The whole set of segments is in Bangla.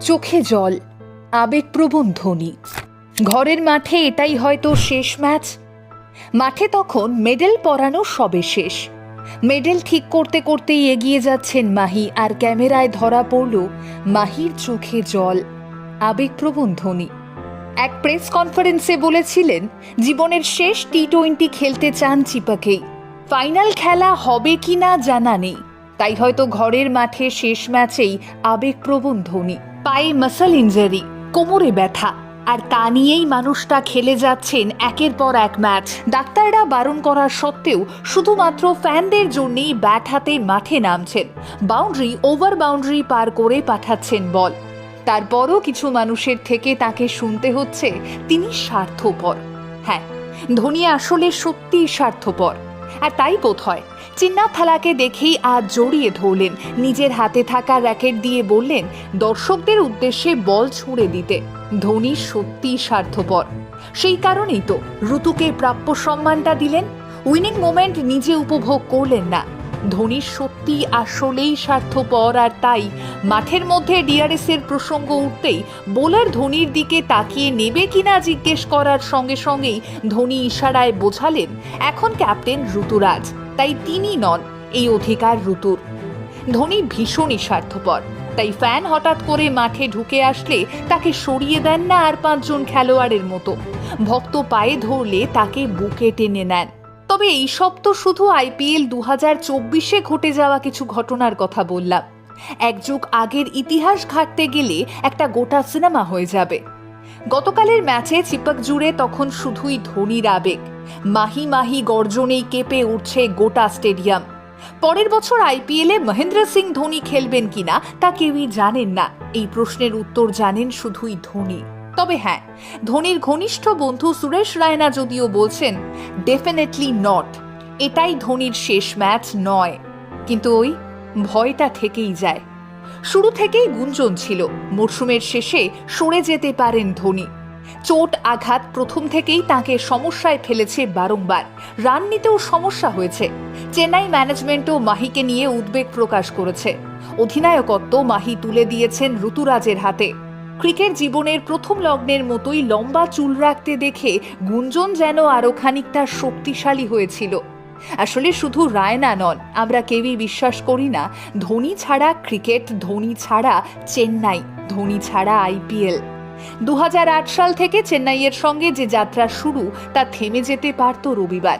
চোখে জল, আবেগপ্রবণ ধ্বনি। ঘরের মাঠে এটাই হয়তো শেষ ম্যাচ। মাঠে তখন মেডেল পরানো সবে শেষ। মেডেল ঠিক করতে করতেই এগিয়ে যাচ্ছেন মাহি, আর ক্যামেরায় ধরা পড়ল মাহির চোখে জল, আবেগপ্রবণ ধ্বনি। এক প্রেস কনফারেন্সে বলেছিলেন, জীবনের শেষ টি টোয়েন্টি খেলতে চান চিপাকেই ফাইনাল খেলা হবে কি না জানা নেই। তাই হয়তো ঘরের মাঠে শেষ ম্যাচেই আবেগপ্রবণ ধোনি পায়ে মাসল ইঞ্জারি কোমরে ব্যথা। আর তা নিয়েই মানুষটা খেলে যাচ্ছেন একের পর এক ম্যাচ ডাক্তাররা বারণ করা সত্ত্বেও শুধুমাত্র ফ্যানদের জন্যই ব্যাট হাতে মাঠে নামছেন। বাউন্ডারি ওভার বাউন্ডারি পার করে পাঠাচ্ছেন বল তারপরও কিছু মানুষের থেকে তাকে শুনতে হচ্ছে, তিনি স্বার্থপর। হ্যাঁ ধোনি আসলে সত্যিই স্বার্থপর। আর তাই বোধ হয়। চিন্না থালাকে দেখেই আজ জড়িয়ে ধরলেন। নিজের হাতে থাকা র্যাকেট দিয়ে বললেন, দর্শকদের উদ্দেশ্যে বল ছুঁড়ে দিতে। ধোনি সত্যিই স্বার্থপর। সেই কারণেই তো ঋতুকে প্রাপ্য সম্মানটা দিলেন। উইনিং মোমেন্ট নিজে উপভোগ করলেন না। ধোনি সত্যি আসলেই স্বার্থপর, আর তাই মাঠের মধ্যে ডিআরএস এর প্রসঙ্গ উঠতেই বোলার ধোনির দিকে তাকিয়ে নেবে কিনা জিজ্ঞেস করার সঙ্গে সঙ্গেই ধোনি ইশারায় বোঝালেন, এখন ক্যাপ্টেন ঋতুরাজ। তাই তিনি নন, এই অধিকার ঋতুর। ধোনি ভীষণই স্বার্থপর, তাই ফ্যান হঠাৎ করে মাঠে ঢুকে আসলে তাকে সরিয়ে দেন না আর পাঁচজন খেলোয়াড়ের মতো। ভক্ত পায়ে ধরলে তাকে বুকে টেনে নেন। তবে এইসব তো শুধু আইপিএল দু হাজার চব্বিশে ঘটে যাওয়া কিছু ঘটনার কথা বললাম। এক যুগ আগের ইতিহাস ঘাটতে গেলে একটা গোটা সিনেমা হয়ে যাবে। গতকালের ম্যাচে চিপক জুড়ে তখন শুধুই ধোনির আবেগ। মাহি মাহি গর্জনেই কেঁপে উঠছে গোটা স্টেডিয়াম। পরের বছর আইপিএলে মহেন্দ্র সিং ধোনি খেলবেন কিনা তা কেউই জানেন না। এই প্রশ্নের উত্তর জানেন শুধুই ধোনি। তবে হ্যাঁ ধোনির ঘনিষ্ঠ বন্ধু সুরেশ রায়না যদিও বলছেন ডেফিনেটলি নট এটাই ধোনির শেষ ম্যাচ নয়। কিন্তু ওই ভয়টা থেকেই যায়। শুরু থেকেই গুঞ্জন ছিল। মরশুমের শেষে সরে যেতে পারেন ধোনি। চোট আঘাত প্রথম থেকেই তাকে সমস্যায় ফেলেছে বারংবার। রান নিতেও সমস্যা হয়েছে। চেন্নাই ম্যানেজমেন্টও মাহিকে নিয়ে উদ্বেগ প্রকাশ করেছে। অধিনায়কত্ব মাহি তুলে দিয়েছেন ঋতুরাজের হাতে। ক্রিকেট জীবনের প্রথম লগ্নের মতোই লম্বা চুল রাখতে দেখে গুঞ্জন যেন আরও খানিকটা শক্তিশালী হয়েছিল। আসলে শুধু রায়না নন, আমরা কেউই বিশ্বাস করি না, ধোনি ছাড়া ক্রিকেট, ধোনি ছাড়া চেন্নাই, ধোনি ছাড়া আইপিএল। দু হাজার আট সাল থেকে চেন্নাইয়ের সঙ্গে যে যাত্রা শুরু, তা থেমে যেতে পারত রবিবার।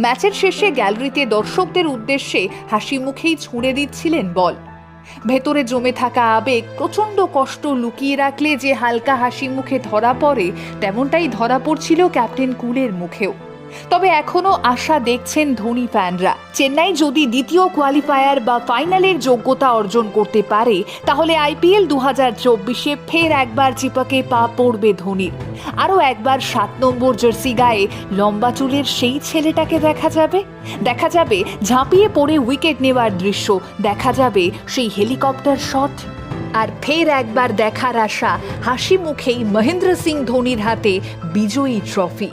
ম্যাচের শেষে গ্যালারিতে দর্শকদের উদ্দেশ্যে হাসি মুখেই ছুঁড়ে দিচ্ছিলেন বল। ভেতরে জমে থাকা আবেগ প্রচণ্ড কষ্ট লুকিয়ে রাখলে যে হালকা হাসি মুখে ধরা পড়ে, তেমনটাই ধরা পড়ছিল ক্যাপ্টেন কুলের মুখেও। তবে এখনও আশা দেখছেন ধোনি ফ্যানরা। চেন্নাই যদি দ্বিতীয় কোয়ালিফায়ার বা ফাইনালের যোগ্যতা অর্জন করতে পারে, তাহলে আইপিএল দু হাজার চব্বিশে ফের একবার চিপাকে পা পড়বে ধোনির। আরও একবার সাত নম্বর জার্সি গায়ে লম্বা চুলের সেই ছেলেটাকে দেখা যাবে? দেখা যাবে ঝাঁপিয়ে পড়ে উইকেট নেওয়ার দৃশ্য, দেখা যাবে সেই হেলিকপ্টার শট আর ফের একবার দেখার আশা, হাসি মুখেই মহেন্দ্র সিং ধোনির হাতে বিজয়ী ট্রফি